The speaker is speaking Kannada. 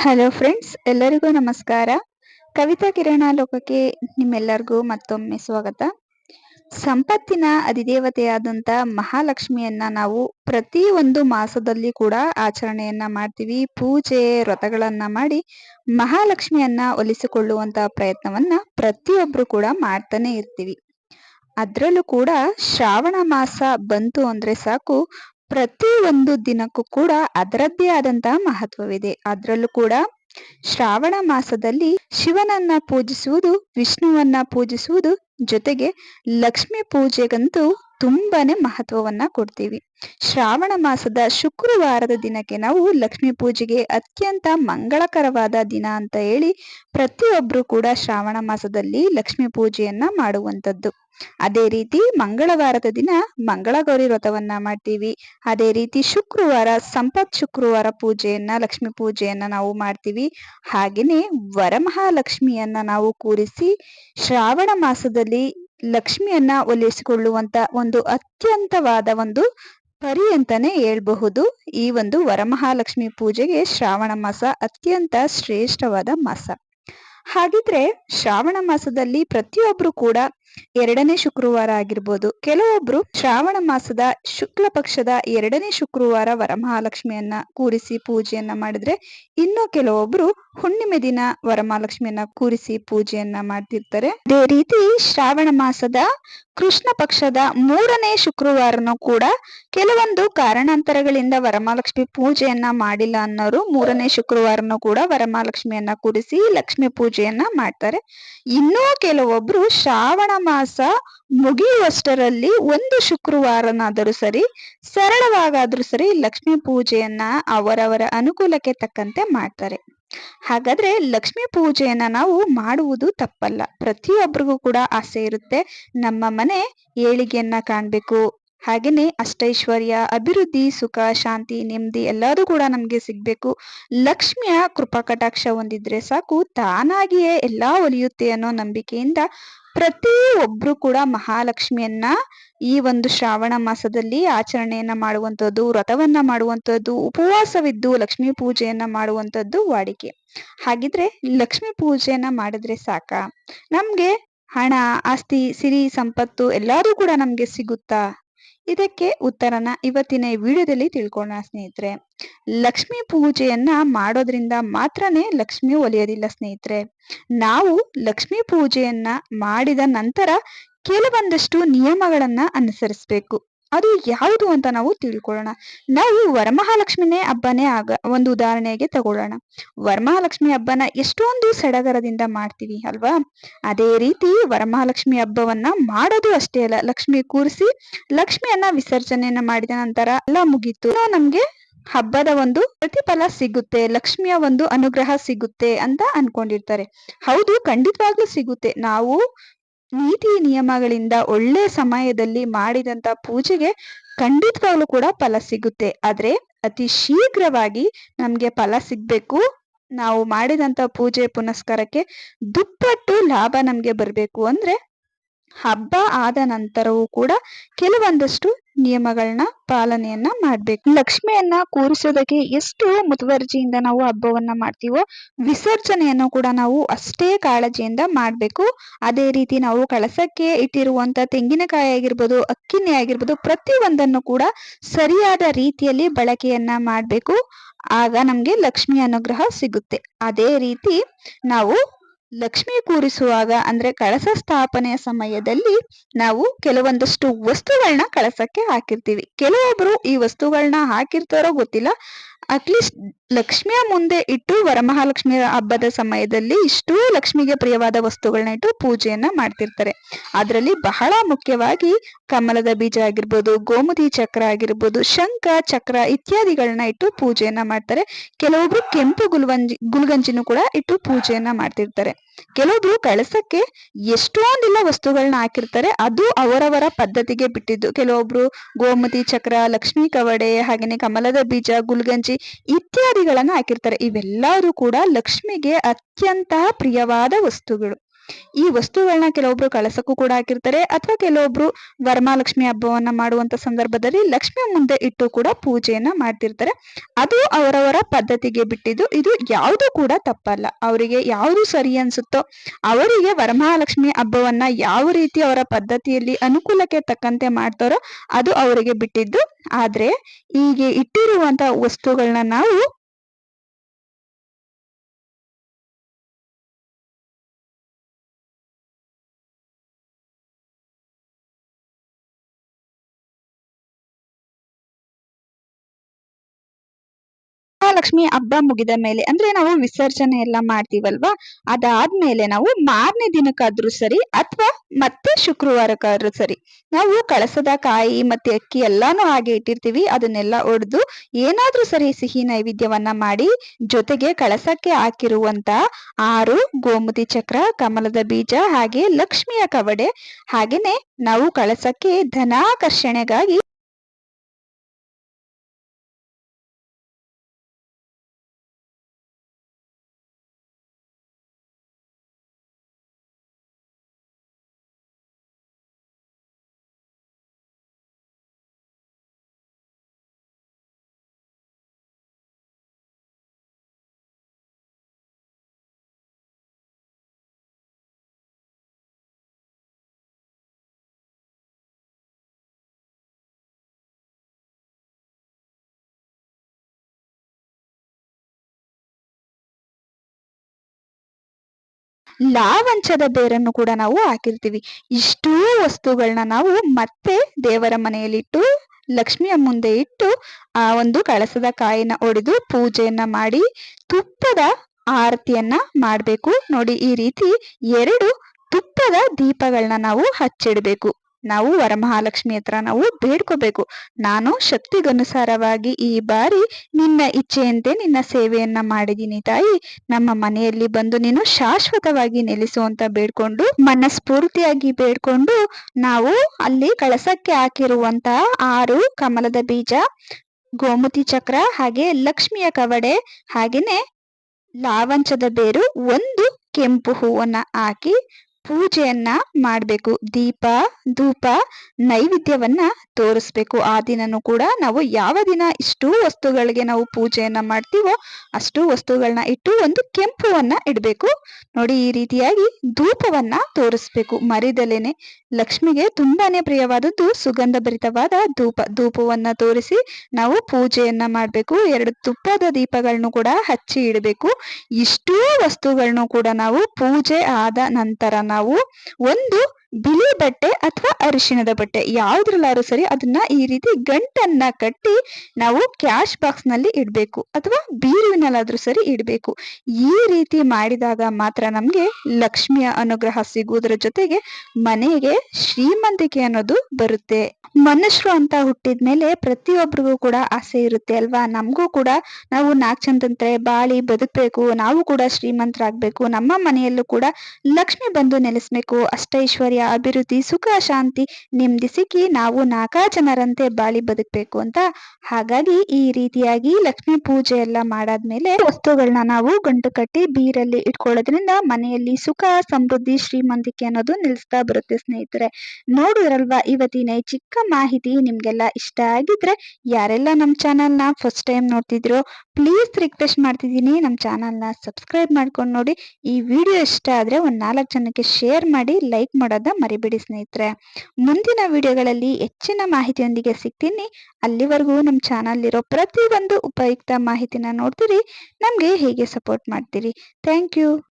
ಹಲೋ ಫ್ರೆಂಡ್ಸ್ ಎಲ್ಲರಿಗೂ ನಮಸ್ಕಾರ. ಕವಿತಾ ಕಿರಣ ಲೋಕಕ್ಕೆ ನಿಮ್ಮೆಲ್ಲರಿಗೂ ಮತ್ತೊಮ್ಮೆ ಸ್ವಾಗತ. ಸಂಪತ್ತಿನ ಅಧಿದೇವತೆಯಾದಂತ ಮಹಾಲಕ್ಷ್ಮಿಯನ್ನ ನಾವು ಪ್ರತಿ ಒಂದು ಮಾಸದಲ್ಲಿ ಕೂಡ ಆಚರಣೆಯನ್ನ ಮಾಡ್ತೀವಿ. ಪೂಜೆ, ವ್ರತಗಳನ್ನ ಮಾಡಿ ಮಹಾಲಕ್ಷ್ಮಿಯನ್ನ ಒಲಿಸಿಕೊಳ್ಳುವಂತ ಪ್ರಯತ್ನವನ್ನ ಪ್ರತಿಯೊಬ್ರು ಕೂಡ ಮಾಡ್ತಾನೆ ಇರ್ತೀವಿ. ಅದರಲ್ಲೂ ಕೂಡ ಶ್ರಾವಣ ಮಾಸ ಬಂತು ಅಂದ್ರೆ ಸಾಕು. ಪ್ರತಿ ಒಂದು ದಿನಕ್ಕೂ ಕೂಡ ಅದರದ್ದೇ ಆದಂತಹ ಮಹತ್ವವಿದೆ. ಅದರಲ್ಲೂ ಕೂಡ ಶ್ರಾವಣ ಮಾಸದಲ್ಲಿ ಶಿವನನ್ನ ಪೂಜಿಸುವುದು, ವಿಷ್ಣುವನ್ನ ಪೂಜಿಸುವುದು ಜೊತೆಗೆ ಲಕ್ಷ್ಮಿ ಪೂಜೆಗಂತೂ ತುಂಬಾನೇ ಮಹತ್ವವನ್ನ ಕೊಡ್ತೀವಿ. ಶ್ರಾವಣ ಮಾಸದ ಶುಕ್ರವಾರದ ದಿನಕ್ಕೆ ನಾವು ಲಕ್ಷ್ಮೀ ಪೂಜೆಗೆ ಅತ್ಯಂತ ಮಂಗಳಕರವಾದ ದಿನ ಅಂತ ಹೇಳಿ ಪ್ರತಿಯೊಬ್ರು ಕೂಡ ಶ್ರಾವಣ ಮಾಸದಲ್ಲಿ ಲಕ್ಷ್ಮೀ ಪೂಜೆಯನ್ನ ಮಾಡುವಂಥದ್ದು. ಅದೇ ರೀತಿ ಮಂಗಳವಾರದ ದಿನ ಮಂಗಳಗೌರಿ ವ್ರತವನ್ನ ಮಾಡ್ತೀವಿ. ಅದೇ ರೀತಿ ಶುಕ್ರವಾರ ಸಂಪತ್ ಶುಕ್ರವಾರ ಪೂಜೆಯನ್ನ, ಲಕ್ಷ್ಮೀ ಪೂಜೆಯನ್ನ ನಾವು ಮಾಡ್ತೀವಿ. ಹಾಗೆಯೇ ವರಮಹಾಲಕ್ಷ್ಮಿಯನ್ನ ನಾವು ಕೂರಿಸಿ ಶ್ರಾವಣ ಮಾಸದಲ್ಲಿ ಲಕ್ಷ್ಮಿಯನ್ನ ಒಲಿಸಿಕೊಳ್ಳುವಂತ ಒಂದು ಅತ್ಯಂತವಾದ ಒಂದು ಪರಿ ಅಂತಾನೆ ಹೇಳ್ಬಹುದು. ಈ ಒಂದು ವರಮಹಾಲಕ್ಷ್ಮಿ ಪೂಜೆಗೆ ಶ್ರಾವಣ ಮಾಸ ಅತ್ಯಂತ ಶ್ರೇಷ್ಠವಾದ ಮಾಸ. ಹಾಗಿದ್ರೆ ಶ್ರಾವಣ ಮಾಸದಲ್ಲಿ ಪ್ರತಿಯೊಬ್ರು ಕೂಡ ಎರಡನೇ ಶುಕ್ರವಾರ ಆಗಿರ್ಬೋದು. ಕೆಲವೊಬ್ರು ಶ್ರಾವಣ ಮಾಸದ ಶುಕ್ಲ ಪಕ್ಷದ ಎರಡನೇ ಶುಕ್ರವಾರ ವರಮಹಾಲಕ್ಷ್ಮಿಯನ್ನ ಕೂರಿಸಿ ಪೂಜೆಯನ್ನ ಮಾಡಿದ್ರೆ, ಇನ್ನು ಕೆಲವೊಬ್ರು ಹುಣ್ಣಿಮೆ ದಿನ ವರಮಹಾಲಕ್ಷ್ಮಿಯನ್ನ ಕೂರಿಸಿ ಪೂಜೆಯನ್ನ ಮಾಡ್ತಿರ್ತಾರೆ. ಅದೇ ರೀತಿ ಶ್ರಾವಣ ಮಾಸದ ಕೃಷ್ಣ ಪಕ್ಷದ ಮೂರನೇ ಶುಕ್ರವಾರನೂ ಕೂಡ ಕೆಲವೊಂದು ಕಾರಣಾಂತರಗಳಿಂದ ವರಮಹಾಲಕ್ಷ್ಮಿ ಪೂಜೆಯನ್ನ ಮಾಡಿಲ್ಲ ಅನ್ನೋರು ಮೂರನೇ ಶುಕ್ರವಾರನೂ ಕೂಡ ವರಮಹಾಲಕ್ಷ್ಮಿಯನ್ನ ಕೂರಿಸಿ ಲಕ್ಷ್ಮಿ ಪೂಜೆಯನ್ನ ಮಾಡ್ತಾರೆ. ಇನ್ನೂ ಕೆಲವೊಬ್ರು ಶ್ರಾವಣ ಮಾಸ ಮುಗಿಯುವಷ್ಟರಲ್ಲಿ ಒಂದು ಶುಕ್ರವಾರನಾದರೂ ಸರಿ, ಸರಳವಾಗಾದ್ರೂ ಸರಿ ಲಕ್ಷ್ಮೀ ಪೂಜೆಯನ್ನ ಅವರವರ ಅನುಕೂಲಕ್ಕೆ ತಕ್ಕಂತೆ ಮಾಡ್ತಾರೆ. ಹಾಗಾದ್ರೆ ಲಕ್ಷ್ಮೀ ಪೂಜೆಯನ್ನ ನಾವು ಮಾಡುವುದು ತಪ್ಪಲ್ಲ. ಪ್ರತಿಯೊಬ್ಬರಿಗೂ ಕೂಡ ಆಸೆ ಇರುತ್ತೆ. ನಮ್ಮ ಮನೆ ಏಳಿಗೆಯನ್ನ ಕಾಣ್ಬೇಕು. ಹಾಗೇನೆ ಅಷ್ಟೈಶ್ವರ್ಯ, ಅಭಿವೃದ್ಧಿ, ಸುಖ, ಶಾಂತಿ, ನೆಮ್ಮದಿ ಎಲ್ಲದೂ ಕೂಡ ನಮ್ಗೆ ಸಿಗ್ಬೇಕು. ಲಕ್ಷ್ಮಿಯ ಕೃಪಾ ಕಟಾಕ್ಷ ಹೊಂದಿದ್ರೆ ಸಾಕು. ತಾನಾಗಿಯೇ ಎಲ್ಲಾ ಒಲಿಯುತ್ತೆ ಅನ್ನೋ ನಂಬಿಕೆಯಿಂದ ಪ್ರತಿ ಒಬ್ರು ಕೂಡ ಮಹಾಲಕ್ಷ್ಮಿಯನ್ನ ಈ ಒಂದು ಶ್ರಾವಣ ಮಾಸದಲ್ಲಿ ಆಚರಣೆಯನ್ನ ಮಾಡುವಂತದ್ದು, ವ್ರತವನ್ನ ಮಾಡುವಂತದ್ದು, ಉಪವಾಸವಿದ್ದು ಲಕ್ಷ್ಮೀ ಪೂಜೆಯನ್ನ ಮಾಡುವಂತದ್ದು ವಾಡಿಕೆ. ಹಾಗಿದ್ರೆ ಲಕ್ಷ್ಮಿ ಪೂಜೆಯನ್ನ ಮಾಡಿದ್ರೆ ಸಾಕ. ನಮ್ಗೆ ಹಣ, ಆಸ್ತಿ, ಸಿರಿ, ಸಂಪತ್ತು ಎಲ್ಲರೂ ಕೂಡ ನಮ್ಗೆ ಸಿಗುತ್ತಾ? ಇದಕ್ಕೆ ಉತ್ತರನ ಇವತ್ತಿನ ಈ ವಿಡಿಯೋದಲ್ಲಿ ತಿಳ್ಕೊಳ್ಳೋಣ ಸ್ನೇಹಿತರೆ. ಲಕ್ಷ್ಮಿ ಪೂಜೆಯನ್ನ ಮಾಡೋದ್ರಿಂದ ಮಾತ್ರನೇ ಲಕ್ಷ್ಮಿ ಒಲಿಯೋದಿಲ್ಲ ಸ್ನೇಹಿತರೆ. ನಾವು ಲಕ್ಷ್ಮಿ ಪೂಜೆಯನ್ನ ಮಾಡಿದ ನಂತರ ಕೆಲವೊಂದಷ್ಟು ನಿಯಮಗಳನ್ನ ಅನುಸರಿಸಬೇಕು. ಅದು ಯಾವುದು ಅಂತ ನಾವು ತಿಳ್ಕೊಳ್ಳೋಣ. ನಾವು ವರಮಹಾಲಕ್ಷ್ಮಿನೇ ಹಬ್ಬನೇ ಆಗ, ಒಂದು ಉದಾಹರಣೆಗೆ ತಗೊಳ್ಳೋಣ. ವರಮಹಾಲಕ್ಷ್ಮಿ ಹಬ್ಬನ ಎಷ್ಟೊಂದು ಸಡಗರದಿಂದ ಮಾಡ್ತೀವಿ ಅಲ್ವಾ? ಅದೇ ರೀತಿ ವರಮಹಾಲಕ್ಷ್ಮಿ ಹಬ್ಬವನ್ನ ಮಾಡೋದು ಅಷ್ಟೇ ಅಲ್ಲ, ಲಕ್ಷ್ಮಿ ಕೂರಿಸಿ ಲಕ್ಷ್ಮಿಯನ್ನ ವಿಸರ್ಜನೆಯನ್ನ ಮಾಡಿದ ನಂತರ ಎಲ್ಲ ಮುಗೀತು. ನಮ್ಗೆ ಹಬ್ಬದ ಒಂದು ಪ್ರತಿಫಲ ಸಿಗುತ್ತೆ, ಲಕ್ಷ್ಮಿಯ ಒಂದು ಅನುಗ್ರಹ ಸಿಗುತ್ತೆ ಅಂತ ಅನ್ಕೊಂಡಿರ್ತಾರೆ. ಹೌದು, ಖಂಡಿತವಾಗ್ಲೂ ಸಿಗುತ್ತೆ. ನಾವು ನೀತಿ ನಿಯಮಗಳಿಂದ ಒಳ್ಳೆ ಸಮಯದಲ್ಲಿ ಮಾಡಿದಂತ ಪೂಜೆಗೆ ಖಂಡಿತವಾಗ್ಲೂ ಕೂಡ ಫಲ ಸಿಗುತ್ತೆ. ಆದ್ರೆ ಅತಿ ಶೀಘ್ರವಾಗಿ ನಮ್ಗೆ ಫಲ ಸಿಗ್ಬೇಕು. ನಾವು ಮಾಡಿದಂತ ಪೂಜೆ ಪುನಸ್ಕಾರಕ್ಕೆ ದುಪ್ಪಟ್ಟು ಲಾಭ ನಮ್ಗೆ ಬರ್ಬೇಕು. ಅಂದ್ರೆ ಹಬ್ಬ ಆದ ನಂತರವೂ ಕೂಡ ಕೆಲವೊಂದಷ್ಟು ನಿಯಮಗಳನ್ನ ಪಾಲನೆಯನ್ನ ಮಾಡ್ಬೇಕು. ಲಕ್ಷ್ಮಿಯನ್ನ ಕೂರಿಸೋದಕ್ಕೆ ಎಷ್ಟು ಮುತುವರ್ಜಿಯಿಂದ ನಾವು ಹಬ್ಬವನ್ನ ಮಾಡ್ತೀವೋ ವಿಸರ್ಜನೆಯನ್ನು ಕೂಡ ನಾವು ಅಷ್ಟೇ ಕಾಳಜಿಯಿಂದ ಮಾಡ್ಬೇಕು. ಅದೇ ರೀತಿ ನಾವು ಕಳಸಕ್ಕೆ ಇಟ್ಟಿರುವಂತ ತೆಂಗಿನಕಾಯಿ ಆಗಿರ್ಬೋದು, ಅಕ್ಕಿನೇ ಆಗಿರ್ಬೋದು, ಪ್ರತಿಯೊಂದನ್ನು ಕೂಡ ಸರಿಯಾದ ರೀತಿಯಲ್ಲಿ ಬಳಕೆಯನ್ನ ಮಾಡ್ಬೇಕು. ಆಗ ನಮ್ಗೆ ಲಕ್ಷ್ಮಿ ಅನುಗ್ರಹ ಸಿಗುತ್ತೆ. ಅದೇ ರೀತಿ ನಾವು ಲಕ್ಷ್ಮಿ ಕೂರಿಸುವಾಗ ಅಂದ್ರೆ ಕಳಸ ಸ್ಥಾಪನೆಯ ಸಮಯದಲ್ಲಿ ನಾವು ಕೆಲವೊಂದಷ್ಟು ವಸ್ತುಗಳನ್ನ ಕಳಸಕ್ಕೆ ಹಾಕಿರ್ತೀವಿ. ಕೆಲವೊಬ್ರು ಈ ವಸ್ತುಗಳನ್ನ ಹಾಕಿರ್ತಾರೋ ಗೊತ್ತಿಲ್ಲ. ಅಟ್ಲೀಸ್ಟ್ ಲಕ್ಷ್ಮಿಯ ಮುಂದೆ ಇಟ್ಟು ವರಮಹಾಲಕ್ಷ್ಮಿ ಹಬ್ಬದ ಸಮಯದಲ್ಲಿ ಇಷ್ಟೂ ಲಕ್ಷ್ಮಿಗೆ ಪ್ರಿಯವಾದ ವಸ್ತುಗಳನ್ನ ಇಟ್ಟು ಪೂಜೆಯನ್ನ ಮಾಡ್ತಿರ್ತಾರೆ. ಅದರಲ್ಲಿ ಬಹಳ ಮುಖ್ಯವಾಗಿ ಕಮಲದ ಬೀಜ ಆಗಿರ್ಬೋದು, ಗೋಮತಿ ಚಕ್ರ ಆಗಿರ್ಬೋದು, ಶಂಖ, ಚಕ್ರ ಇತ್ಯಾದಿಗಳನ್ನ ಇಟ್ಟು ಪೂಜೆಯನ್ನ ಮಾಡ್ತಾರೆ. ಕೆಲವೊಬ್ರು ಕೆಂಪು ಗುಲ್ವಂಜಿ, ಗುಲ್ಗಂಜಿನೂ ಕೂಡ ಇಟ್ಟು ಪೂಜೆಯನ್ನ ಮಾಡ್ತಿರ್ತಾರೆ. ಕೆಲವೊಬ್ರು ಕಳಸಕ್ಕೆ ಎಷ್ಟೊಂದಿಲ್ಲ ವಸ್ತುಗಳನ್ನ ಹಾಕಿರ್ತಾರೆ. ಅದು ಅವರವರ ಪದ್ಧತಿಗೆ ಬಿಟ್ಟಿದ್ದು. ಕೆಲವೊಬ್ರು ಗೋಮತಿ ಚಕ್ರ, ಲಕ್ಷ್ಮೀ ಕವಡೆ, ಹಾಗೇನೆ ಕಮಲದ ಬೀಜ, ಗುಲ್ಗಂಜಿ ಇತ್ಯಾದಿಗಳನ್ನ ಹಾಕಿರ್ತಾರೆ. ಇವೆಲ್ಲರೂ ಕೂಡ ಲಕ್ಷ್ಮಿಗೆ ಅತ್ಯಂತ ಪ್ರಿಯವಾದ ವಸ್ತುಗಳು. ಈ ವಸ್ತುಗಳನ್ನ ಕೆಲವೊಬ್ರು ಕಳಸಕ್ಕೂ ಕೂಡ ಹಾಕಿರ್ತಾರೆ ಅಥವಾ ಕೆಲವೊಬ್ರು ವರಮಹಾಲಕ್ಷ್ಮಿ ಹಬ್ಬವನ್ನ ಮಾಡುವಂತ ಸಂದರ್ಭದಲ್ಲಿ ಲಕ್ಷ್ಮಿ ಮುಂದೆ ಇಟ್ಟು ಕೂಡ ಪೂಜೆಯನ್ನ ಮಾಡ್ತಿರ್ತಾರೆ. ಅದು ಅವರವರ ಪದ್ಧತಿಗೆ ಬಿಟ್ಟಿದ್ದು ಇದು ಯಾವುದು ಕೂಡ ತಪ್ಪಲ್ಲ. ಅವರಿಗೆ ಯಾವುದು ಸರಿ ಅನ್ಸುತ್ತೋ ಅವರಿಗೆ ವರಮಹಾಲಕ್ಷ್ಮಿ ಹಬ್ಬವನ್ನ ಯಾವ ರೀತಿ ಅವರ ಪದ್ಧತಿಯಲ್ಲಿ ಅನುಕೂಲಕ್ಕೆ ತಕ್ಕಂತೆ ಮಾಡ್ತಾರೋ ಅದು ಅವರಿಗೆ ಬಿಟ್ಟಿದ್ದು. ಆದ್ರೆ ಹೀಗೆ ಇಟ್ಟಿರುವಂತ ವಸ್ತುಗಳನ್ನ ನಾವು ಮಹಾಲಕ್ಷ್ಮಿ ಹಬ್ಬ ಮುಗಿದ ಮೇಲೆ ಅಂದ್ರೆ ನಾವು ವಿಸರ್ಜನೆ ಎಲ್ಲ ಮಾಡ್ತೀವಲ್ವಾ? ಅದಾದ್ಮೇಲೆ ನಾವು ಮಾರನೇ ದಿನಕ್ಕಾದ್ರೂ ಸರಿ ಅಥವಾ ಮತ್ತೆ ಶುಕ್ರವಾರಕ್ಕಾದ್ರೂ ಸರಿ ನಾವು ಕಳಸದ ಕಾಯಿ ಮತ್ತೆ ಅಕ್ಕಿ ಎಲ್ಲಾನು ಹಾಗೆ ಇಟ್ಟಿರ್ತೀವಿ. ಅದನ್ನೆಲ್ಲ ಒಡೆದು ಏನಾದ್ರೂ ಸರಿ ಸಿಹಿ ನೈವೇದ್ಯವನ್ನ ಮಾಡಿ ಜೊತೆಗೆ ಕಳಸಕ್ಕೆ ಹಾಕಿರುವಂತ ಆರು ಗೋಮತಿ ಚಕ್ರ, ಕಮಲದ ಬೀಜ ಹಾಗೆ ಲಕ್ಷ್ಮಿಯ ಕವಡೆ ಹಾಗೇನೆ ನಾವು ಕಳಸಕ್ಕೆ ಧನಾಕರ್ಷಣೆಗಾಗಿ ಲಾವಂಚದ ಬೇರನ್ನು ಕೂಡ ನಾವು ಹಾಕಿರ್ತೀವಿ. ಇಷ್ಟೂ ವಸ್ತುಗಳನ್ನ ನಾವು ಮತ್ತೆ ದೇವರ ಮನೆಯಲ್ಲಿಟ್ಟು, ಲಕ್ಷ್ಮಿಯ ಮುಂದೆ ಇಟ್ಟು, ಆ ಒಂದು ಕಳಸದ ಕಾಯಿನ ಒಡೆದು ಪೂಜೆಯನ್ನ ಮಾಡಿ, ತುಪ್ಪದ ಆರತಿಯನ್ನ ಮಾಡಬೇಕು. ನೋಡಿ, ಈ ರೀತಿ ಎರಡು ತುಪ್ಪದ ದೀಪಗಳನ್ನ ನಾವು ಹಚ್ಚಿಡ್ಬೇಕು. ನಾವು ವರಮಹಾಲಕ್ಷ್ಮಿ ಹತ್ರ ನಾವು ಬೇಡ್ಕೋಬೇಕು. ನಾನು ಶಕ್ತಿಗನುಸಾರವಾಗಿ ಈ ಬಾರಿ ನಿನ್ನ ಇಚ್ಛೆಯಂತೆ ನಿನ್ನ ಸೇವೆಯನ್ನ ಮಾಡಿದೀನಿ ತಾಯಿ. ನಮ್ಮ ಮನೆಯಲ್ಲಿ ಬಂದು ನೀನು ಶಾಶ್ವತವಾಗಿ ನೆಲೆಸು ಅಂತ ಬೇಡ್ಕೊಂಡು, ಮನಸ್ಫೂರ್ತಿಯಾಗಿ ಬೇಡ್ಕೊಂಡು ನಾವು ಅಲ್ಲಿ ಕಳಸಕ್ಕೆ ಹಾಕಿರುವಂತಹ ಆರು ಕಮಲದ ಬೀಜ, ಗೋಮತಿ ಚಕ್ರ ಹಾಗೆ ಲಕ್ಷ್ಮಿಯ ಕವಡೆ ಹಾಗೇನೆ ಲಾವಂಚದ ಬೇರು ಒಂದು ಕೆಂಪು ಹೂವನ್ನ ಹಾಕಿ ಪೂಜೆಯನ್ನ ಮಾಡಬೇಕು. ದೀಪ, ಧೂಪ, ನೈವೇದ್ಯವನ್ನ ತೋರಿಸ್ಬೇಕು. ಆ ದಿನನೂ ಕೂಡ ನಾವು ಯಾವ ದಿನ ಇಷ್ಟು ವಸ್ತುಗಳಿಗೆ ನಾವು ಪೂಜೆಯನ್ನ ಮಾಡ್ತೀವೋ ಅಷ್ಟು ವಸ್ತುಗಳನ್ನ ಇಟ್ಟು ಒಂದು ಕೆಂಪುವನ್ನ ಇಡಬೇಕು. ನೋಡಿ, ಈ ರೀತಿಯಾಗಿ ಧೂಪವನ್ನ ತೋರಿಸ್ಬೇಕು. ಮರಿದಲೇನೆ ಲಕ್ಷ್ಮಿಗೆ ತುಂಬಾನೇ ಪ್ರಿಯವಾದದ್ದು ಸುಗಂಧ ಭರಿತವಾದ ಧೂಪ. ಧೂಪವನ್ನ ತೋರಿಸಿ ನಾವು ಪೂಜೆಯನ್ನ ಮಾಡಬೇಕು. ಎರಡು ತುಪ್ಪದ ದೀಪಗಳನ್ನು ಕೂಡ ಹಚ್ಚಿ ಇಡಬೇಕು. ಇಷ್ಟೂ ವಸ್ತುಗಳನ್ನು ಕೂಡ ನಾವು ಪೂಜೆ ಆದ ನಂತರ ಒಂದು ಬಿಳಿ ಬಟ್ಟೆ ಅಥವಾ ಅರಿಶಿಣದ ಬಟ್ಟೆ ಯಾವ್ದ್ರಲ್ಲಾದ್ರೂ ಸರಿ ಅದನ್ನ ಈ ರೀತಿ ಗಂಟನ್ನ ಕಟ್ಟಿ ನಾವು ಕ್ಯಾಶ್ ಬಾಕ್ಸ್ನಲ್ಲಿ ಇಡಬೇಕು ಅಥವಾ ಬೀರುವಿನಲ್ಲಾದ್ರೂ ಸರಿ ಇಡಬೇಕು. ಈ ರೀತಿ ಮಾಡಿದಾಗ ಮಾತ್ರ ನಮ್ಗೆ ಲಕ್ಷ್ಮಿಯ ಅನುಗ್ರಹ ಸಿಗುವುದರ ಜೊತೆಗೆ ಮನೆಗೆ ಶ್ರೀಮಂತಿಕೆ ಅನ್ನೋದು ಬರುತ್ತೆ. ಮನುಷ್ಯರು ಅಂತ ಹುಟ್ಟಿದ್ಮೇಲೆ ಪ್ರತಿಯೊಬ್ಬರಿಗೂ ಕೂಡ ಆಸೆ ಇರುತ್ತೆ ಅಲ್ವಾ? ನಮಗೂ ಕೂಡ ನಾವು ನಾಲ್ಕು ಚಂದಂತ್ರೆ ಬಾಳಿ ಬದುಕಬೇಕು, ನಾವು ಕೂಡ ಶ್ರೀಮಂತರಾಗ್ಬೇಕು, ನಮ್ಮ ಮನೆಯಲ್ಲೂ ಕೂಡ ಲಕ್ಷ್ಮಿ ಬಂದು ನೆಲೆಸ್ಬೇಕು ಅಷ್ಟೈಶ್ವರ್ಯ ಅಭಿವೃದ್ಧಿ, ಸುಖ, ಶಾಂತಿ ನೆಮ್ಮದಿ ಸಿಕ್ಕಿ ನಾವು ನಾಲ್ಕಾ ಜನರಂತೆ ಬಾಳಿ ಬದುಕಬೇಕು ಅಂತ. ಹಾಗಾಗಿ ಈ ರೀತಿಯಾಗಿ ಲಕ್ಷ್ಮಿ ಪೂಜೆ ಎಲ್ಲ ಮಾಡಾದ್ಮೇಲೆ ವಸ್ತುಗಳನ್ನ ನಾವು ಗಂಟು ಕಟ್ಟಿ ಬೀರಲ್ಲಿ ಇಟ್ಕೊಳ್ಳೋದ್ರಿಂದ ಮನೆಯಲ್ಲಿ ಸುಖ, ಸಮೃದ್ಧಿ, ಶ್ರೀಮಂತಿಕೆ ಅನ್ನೋದು ನಿಲ್ಲಿಸ್ತಾ ಬರುತ್ತೆ ಸ್ನೇಹಿತರೆ. ನೋಡಿದ್ರಲ್ವಾ ಇವತ್ತಿನ ಚಿಕ್ಕ ಮಾಹಿತಿ ನಿಮ್ಗೆಲ್ಲ ಇಷ್ಟ ಆಗಿದ್ರೆ? ಯಾರೆಲ್ಲ ನಮ್ಮ ಚಾನಲ್ನ ಫಸ್ಟ್ ಟೈಮ್ ನೋಡ್ತಿದ್ರು ಪ್ಲೀಸ್ ರಿಕ್ವೆಸ್ಟ್ ಮಾಡ್ತಿದ್ದೀನಿ. ನಮ್ಮ ಚಾನಲ್ನ ಸಬ್ಸ್ಕ್ರೈಬ್ ಮಾಡ್ಕೊಂಡು ನೋಡಿ. ಈ ವಿಡಿಯೋ ಇಷ್ಟ ಆದರೆ ಒಂದು ನಾಲ್ಕು ಜನಕ್ಕೆ ಶೇರ್ ಮಾಡಿ ಲೈಕ್ ಮಾಡೋದ ಮರಿಬೇಡಿ ಸ್ನೇಹಿತರೆ. ಮುಂದಿನ ವಿಡಿಯೋಗಳಲ್ಲಿ ಹೆಚ್ಚಿನ ಮಾಹಿತಿಯೊಂದಿಗೆ ಸಿಗ್ತೀನಿ. ಅಲ್ಲಿವರೆಗೂ ನಮ್ಮ ಚಾನಲ್ ಇರೋ ಪ್ರತಿಯೊಂದು ಉಪಯುಕ್ತ ಮಾಹಿತಿನ ನೋಡ್ತೀರಿ. ನಮಗೆ ಹೇಗೆ ಸಪೋರ್ಟ್ ಮಾಡ್ತೀರಿ. Thank you.